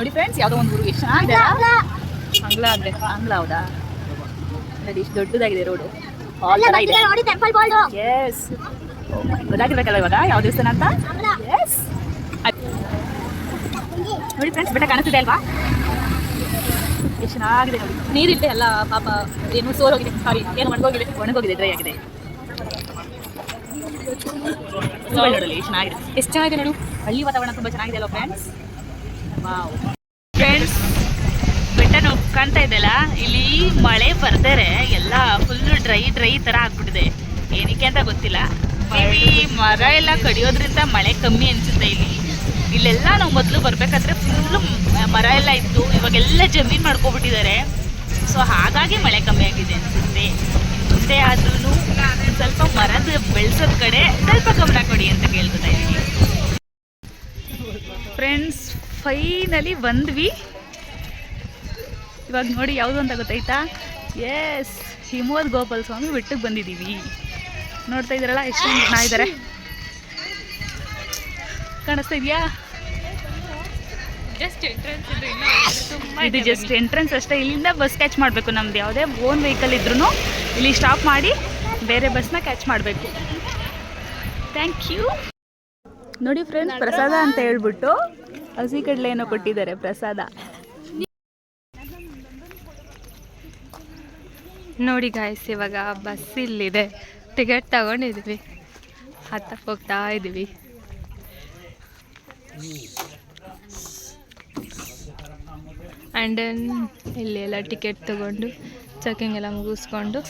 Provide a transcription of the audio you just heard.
ನೋಡಿ ಫ್ರೆಂಡ್ಸ್ ಯಾವ್ದೋ ಒಂದು ಊರು. ಎಷ್ಟು ಚೆನ್ನಾಗಿದೆ? ಅಂಗ್ಲ ಅಂದ್ರೆ ಅಂಗ್ಲ ಹೌದಾ? ನೋಡಿ ಇಷ್ಟು ದೊಡ್ಡದಾಗಿದೆ ರೋಡು ಆಲ್ ಇದೆ. ಎಸ್ ಗೊತ್ತಾಗಿರ್ಬೇಕಲ್ಲ ಇವಾಗ? ಯಾವ ದೇವಸ್ಥಾನ ಅಂತ? ಎಸ್ ನೋಡಿ ಫ್ರೆಂಡ್ಸ್ ಬೆಟ್ಟ ಕಾಣಿಸ್ತಿದೆ ಅಲ್ವಾ? ಎಷ್ಟು ಚೆನ್ನಾಗಿದೆ ನೋಡಿ. ನೀರಿಲ್ಲದೆ ಎಲ್ಲ ಪಾಪ ಏನು ಸೋರೋಗಿದೆ. ಸಾರಿ ಏನು ಒಣಗೋಗಿದೆ? ಒಣಗೋಗಿದೆ ಡ್ರೈ ಆಗಿದೆ. ನೋಡಲಿ ಎಷ್ಟು ಚೆನ್ನಾಗಿದೆ. ಎಷ್ಟು ಚೆನ್ನಾಗಿದೆ ನೋಡು. ಹಳ್ಳಿ ವಾತಾವರಣ ತುಂಬ ಚೆನ್ನಾಗಿದೆ ಅಲ್ವಾ ಫ್ರೆಂಡ್ಸ್ ಫ್ರೆಂಡ್ಸ್ ಬೆಟ್ಟ ನಾವು ಕಾಣ್ತಾ ಇದೆಲ್ಲ ಇಲ್ಲಿ ಮಳೆ ಬರ್ದರೆ ಎಲ್ಲ ಫುಲ್ ಡ್ರೈ ಡ್ರೈ ತರ ಆಗ್ಬಿಟ್ಟಿದೆ. ಏನಕ್ಕೆ ಅಂತ ಗೊತ್ತಿಲ್ಲ. ಮೇಬಿ ಮರ ಎಲ್ಲ ಕಡಿಯೋದ್ರಿಂದ ಮಳೆ ಕಮ್ಮಿ ಅನ್ಸುತ್ತೆ ಇಲ್ಲಿ. ಇಲ್ಲೆಲ್ಲ ನಾವು ಮೊದಲು ಬರ್ಬೇಕಾದ್ರೆ ಫುಲ್ ಮರ ಎಲ್ಲ ಇತ್ತು. ಇವಾಗೆಲ್ಲ ಜಮೀನ್ ಮಾಡ್ಕೊಬಿಟ್ಟಿದ್ದಾರೆ. ಸೊ ಹಾಗಾಗಿ ಮಳೆ ಕಮ್ಮಿ ಆಗಿದೆ ಅನ್ಸುತ್ತೆ. ಮುಂದೆ ಆದ್ರೂ ಸ್ವಲ್ಪ ಮರದ ಬೆಳೆಸೋದ್ ಕಡೆ ಸ್ವಲ್ಪ ಗಮನ ಕೊಡಿ ಅಂತ ಕೇಳ್ಕೊತಾ ಇದ್ದೀನಿ ಫ್ರೆಂಡ್ಸ್ ಫೈನಲಿ ಬಂದ್ವಿ. ಇವಾಗ ನೋಡಿ ಯಾವುದು ಅಂತ ಗೊತ್ತಾಯ್ತಾ? ಎಸ್ ಹಿಮವದ್ ಗೋಪಾಲ ಸ್ವಾಮಿ ಬಿಟ್ಟಕ್ಕೆ ಬಂದಿದ್ದೀವಿ ನೋಡ್ತಾ ಇದ್ದೀರಲ್ಲ ಎಷ್ಟೊಂದು ಜನ ಇದ್ದಾರೆ ಕಾಣಿಸ್ತಾ ಇದೆಯಾ? ಜಸ್ಟ್ ಎಂಟ್ರೆನ್ಸ್ ಇದು ಜಸ್ಟ್ ಎಂಟ್ರೆನ್ಸ್ ಅಷ್ಟೇ. ಇಲ್ಲಿಂದ ಬಸ್ ಕ್ಯಾಚ್ ಮಾಡಬೇಕು ನಮ್ದು. ಯಾವುದೇ ಓನ್ ವೆಹಿಕಲ್ ಇದ್ರೂ ಇಲ್ಲಿ ಸ್ಟಾಪ್ ಮಾಡಿ ಬೇರೆ ಬಸ್ನ ಕ್ಯಾಚ್ ಮಾಡಬೇಕು. ಥ್ಯಾಂಕ್ ಯು ನೋಡಿ ಫ್ರೆಂಡ್ಸ್ ಪ್ರಸಾದ ಅಂತ ಹೇಳ್ಬಿಟ್ಟು ಹಸಿ ಕಡಲೆ ಏನೋ ಕೊಟ್ಟಿದ್ದಾರೆ ಪ್ರಸಾದ. ನೋಡಿ ಗಾಯ್ಸ್ ಇವಾಗ ಬಸ್ ಇಲ್ಲಿದೆ. ಟಿಕೆಟ್ ತಗೊಂಡಿದ್ವಿ. ಹತ್ತಕ್ಕೆ ಹೋಗ್ತಾ ಇದ್ದೀವಿ ಆ್ಯಂಡ್ ದೆನ್ ಇಲ್ಲಿ ಎಲ್ಲ ಟಿಕೆಟ್ ತಗೊಂಡು ಚೆಕಿಂಗ್ ಎಲ್ಲ ಮುಗಿಸ್ಕೊಂಡು